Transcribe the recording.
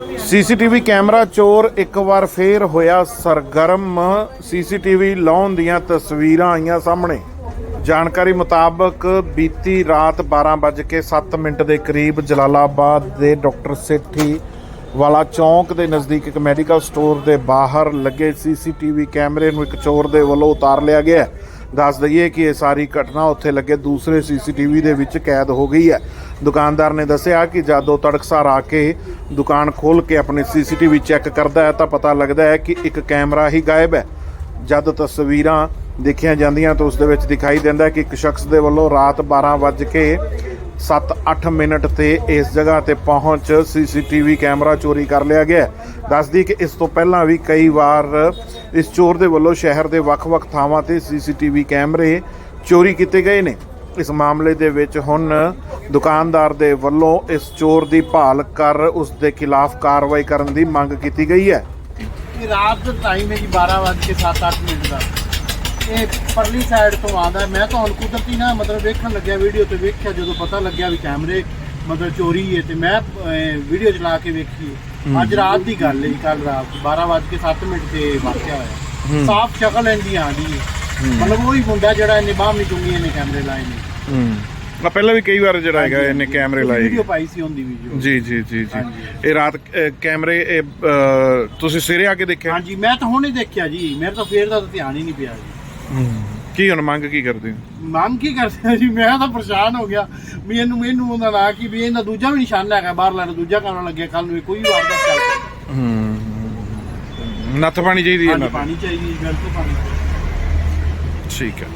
CCTV camera ਚੋਰ ਇੱਕ ਵਾਰ ਫੇਰ ਹੋਇਆ ਸਰਗਰਮ। ਸੀਸੀਟੀਵੀ ਲਾਉਣ ਦੀਆਂ ਤਸਵੀਰਾਂ ਆਈਆਂ ਸਾਹਮਣੇ। ਜਾਣਕਾਰੀ ਮੁਤਾਬਕ ਬੀਤੀ ਰਾਤ 12:07 ਮਿੰਟ ਦੇ ਕਰੀਬ ਜਲਾਲਾਬਾਦ ਦੇ ਡਾਕਟਰ ਸੇਠੀ ਵਾਲਾ ਚੌਂਕ ਦੇ ਨਜ਼ਦੀਕ ਇੱਕ ਮੈਡੀਕਲ ਸਟੋਰ ਦੇ ਬਾਹਰ ਲੱਗੇ ਸੀਸੀਟੀਵੀ ਕੈਮਰੇ ਨੂੰ ਇੱਕ ਚੋਰ ਦੇ ਵੱਲੋਂ ਉਤਾਰ ਲਿਆ ਗਿਆ। ਦੱਸ ਦਈਏ ਕਿ ਇਹ ਸਾਰੀ ਘਟਨਾ ਉੱਥੇ ਲੱਗੇ ਦੂਸਰੇ ਸੀਸੀਟੀਵੀ ਦੇ ਵਿੱਚ ਕੈਦ ਹੋ ਗਈ ਹੈ। ਦੁਕਾਨਦਾਰ ਨੇ ਦੱਸਿਆ ਕਿ ਜਦੋਂ ਤੜਕਸਾਰ ਆ ਕੇ ਦੁਕਾਨ ਖੋਲ ਕੇ ਆਪਣੀ ਸੀਸੀਟੀਵੀ ਚੈੱਕ ਕਰਦਾ ਹੈ ਤਾਂ ਪਤਾ ਲੱਗਦਾ ਹੈ ਕਿ ਇੱਕ ਕੈਮਰਾ ਹੀ ਗਾਇਬ ਹੈ। ਜਦ ਤਸਵੀਰਾਂ ਦੇਖੀਆਂ ਜਾਂਦੀਆਂ ਤਾਂ ਉਸ ਦੇ ਵਿੱਚ ਦਿਖਾਈ ਦਿੰਦਾ ਕਿ ਇੱਕ ਸ਼ਖਸ ਦੇ ਵੱਲੋਂ ਰਾਤ 12 ਵੱਜ ਕੇ 7-8 ਮਿੰਟ ਤੇ ਇਸ ਜਗ੍ਹਾ ਤੇ ਪਹੁੰਚ ਸੀਸੀਟੀਵੀ ਕੈਮਰਾ ਚੋਰੀ ਕਰ ਲਿਆ ਗਿਆ ਦੱਸਦੀ ਕਿ ਇਸ ਤੋਂ ਪਹਿਲਾਂ ਵੀ ਕਈ ਵਾਰ ਇਸ ਚੋਰ ਦੇ ਵੱਲੋਂ ਸ਼ਹਿਰ ਦੇ ਵੱਖ-ਵੱਖ ਥਾਵਾਂ ਤੇ ਸੀਸੀਟੀਵੀ ਕੈਮਰੇ ਚੋਰੀ ਕੀਤੇ ਗਏ ਨੇ। ਇਸ ਮਾਮਲੇ ਦੇ ਵਿੱਚ ਹੁਣ ਦੁਕਾਨਦਾਰ ਦੇ ਵੱਲੋਂ ਇਸ ਚੋਰ ਦੀ ਭਾਲ ਕਰ ਉਸ ਦੇ ਖਿਲਾਫ ਕਾਰਵਾਈ ਕਰਨ ਦੀ ਮੰਗ ਕੀਤੀ ਗਈ ਹੈ। ਰਾਤ ਦਾ ਟਾਈਮ ਹੈ ਜੀ 12 ਵੱਜ ਕੇ 7-8 ਮਿੰਟ ਦਾ। ਇਹ ਪਰਲੀ ਸਾਈਡ ਤੋਂ ਆਉਂਦਾ ਮੈਂ ਤਾਂ ਹੁਣ ਕੁਦਰਤੀ ਨਾ ਮਤਲਬ ਵੇਖਣ ਲੱਗਿਆ ਵੀਡੀਓ ਤੇ ਵੇਖਿਆ ਜਦੋਂ ਪਤਾ ਲੱਗਿਆ ਵੀ ਕੈਮਰੇ ਮਤਲਬ ਚੋਰੀ ਹੈ ਤੇ ਮੈਂ ਵੀਡੀਓ ਚਲਾ ਕੇ ਵੇਖੀ ਅੱਜ ਰਾਤ ਦੀ ਗੱਲ ਹੈ ਕੱਲ ਰਾਤ 12 ਵੱਜ ਕੇ 7 ਮਿੰਟ ਤੇ ਵਾਕਿਆ ਹੋਇਆ। ਸਾਫ਼ ਸ਼ਕਲ ਇਹਦੀ ਆਂਦੀ ਹੈ। ਮਤਲਬ ਉਹੀ ਮੁੰਡਾ ਜਿਹੜਾ ਇਹਨੇ ਬਾਹਰ ਨਹੀਂ ਚੁੰਗੀਆਂ ਨੇ ਕੈਮਰੇ ਲਾਏ ਨੇ। ਆ ਪਹਿਲਾਂ ਵੀ ਕਈ ਵਾਰ ਜਿਹੜਾ ਹੈਗਾ ਇਹਨੇ ਕੈਮਰੇ ਲਾਏ ਵੀਡੀਓ ਪਾਈ ਸੀ ਉਹਦੀ ਵੀਡੀਓ ਜੀ ਜੀ ਜੀ ਜੀ। ਇਹ ਰਾਤ ਕੈਮਰੇ ਇਹ, ਤੁਸੀਂ ਸਵੇਰੇ ਆ ਕੇ ਦੇਖਿਆ? ਹਾਂਜੀ ਮੈਂ ਤਾਂ ਹੁਣੇ ਦੇਖਿਆ ਜੀ। ਮੇਰੇ ਤਾਂ ਫੇਰ ਦਾ ਧਿਆਨ ਹੀ ਨਹੀਂ ਪਿਆ ਜੀ। ਕੀ ਹੁਣ ਮੰਗ ਕੀ ਕਰਦੇ ਹੋ? ਮੰਗ ਕੀ ਕਰਦੇ ਆ ਜੀ? ਮੈਂ ਤਾਂ ਪਰੇਸ਼ਾਨ ਹੋ ਗਿਆ। ਵੀ ਇਹਨੂੰ ਮੈਨੂੰ ਉਹਦਾ ਲਾ ਕਿ ਵੀ ਇਹਦਾ ਦੂਜਾ ਵੀ ਨਿਸ਼ਾਨਾ ਹੈਗਾ ਬਾਹਰ ਲੈਣ ਦੂਜਾ ਕਰਨ ਲੱਗਿਆ ਕੱਲ ਨੂੰ ਇਹ ਕੋਈ ਵੀ ਵਾਰਦਾਤ ਚੱਲ ਹੂੰ। ਨੱਥ ਪਾਣੀ ਚਾਹੀਦੀ ਹੈ ਹਾਂਜੀ ਨਾ? ਪਾਣੀ ਚਾਹੀਦੀ ਗੱਲ ਤੋਂ ਪਾਣੀ ਠੀਕ ਹੈ।